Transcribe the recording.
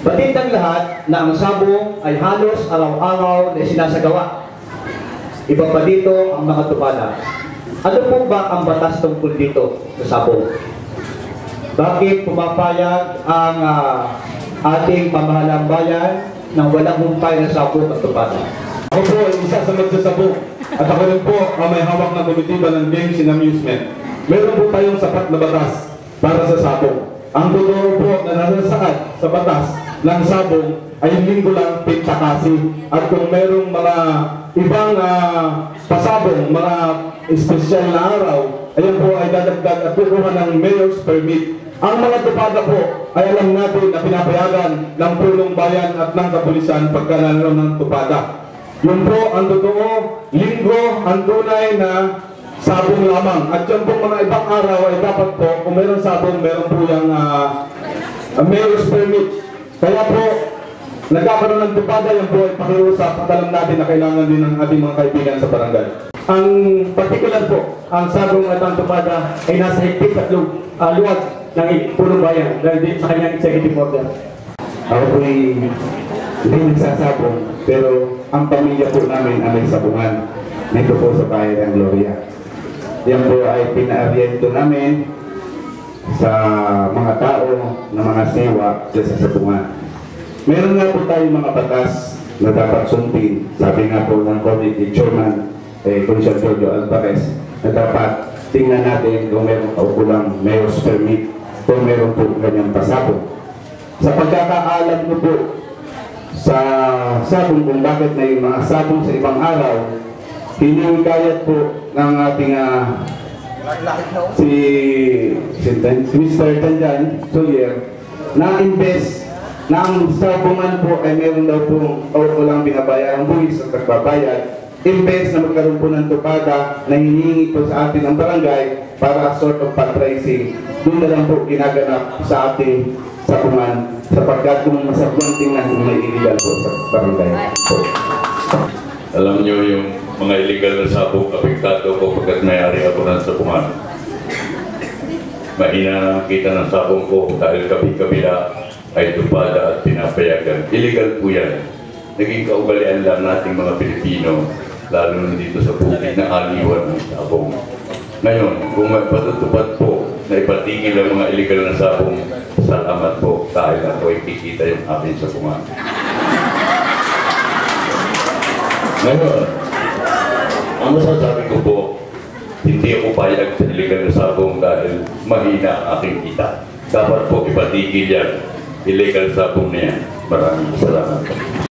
Batid ng lahat na ang sabong ay halos araw-araw na sinasagawa. Iba pa dito ang mga tupada. Ano po ba ang batas tungkol dito sa sabong? Bakit pumapayag ang ah, ating pamahalang bayan ng walang humpay na sabong at tupada? Ako po ay isa sa magsasabog at ako rin po ang may hawak na komitiba ng Games and Amusement. Meron po tayong sapat na batas para sa sabong. Ang totoo po na nasasaad sa batas ng sabong ay linggo lang pintakasi at kung merong mga ibang ah, pasabong, mga espesyal na araw, ayan po ay dadagdag at kukuha ng mayor's permit. Ang mga tupada po ay alam natin na pinapayagan ng pulong bayan at ng kapulisan pagka naroon ng tupada. Yun po ang totoo, linggo ang tunay na sabong lamang. At yan pong mga ibang araw ay dapat po, kung meron sabong, meron po yung ah, mayor's permit. Kaya po, nagkakaroon ng tupada, yan po ay pakiusap at alam natin na kailangan din ng ating mga kaibigan sa barangay. Ang particular po, ang sabong at ang tupada ay nasa higpit at lu- ah, luwag ng punong bayan dahil din sa kanyang executive order. Ako po ay hindi nagsasabong, pero ang pamilya po namin ay may sabungan. Nito po sa bahay ng Gloria. Yan po ay pinaariento namin sa mga tao na mga sewa sa sabungan. Meron nga po tayong mga batas na dapat sundin. Sabi nga po ng committee chairman, eh, Consul Jojo Alvarez, na dapat tingnan natin kung meron kaukulang mayor's permit, kung meron po ganyang pasabog. Sa pagkakaalam ko po sa sabong kung bakit may mga sabong sa ibang araw, hinihikayat po ng ating ah, si, si, si Mr. Tanjan Solier na invest na ang sabungan po ay meron daw pong o lang binabayarang buwis at nagbabayad imbes na magkaroon po ng tupada na hinihingi po sa atin ang barangay para sort of fundraising doon na lang po ginaganap sa ating sabungan sapagkat kung masabungan tingnan kung may illegal po sa barangay po. Alam nyo yung mga illegal na sabong apektado ko pagkat mayari ako ng sabungan. Mahina na ang kita ng sabong ko dahil kabi-kabila ay tupada at pinapayagan. Illegal po yan. Naging kaugalian lang nating mga Pilipino, lalo na dito sa bukid na aliwan ng sabong. Ngayon, kung may patutupad po na ipatigil ang mga illegal na sabong, salamat po dahil ako ay kikita yung aking sabungan. Ngayon, ang masasabi ko po, hindi ako payag sa illegal na sabong dahil mahina ang aking kita. Dapat po ipatigil yan. Illegal sabong na yan. Maraming salamat.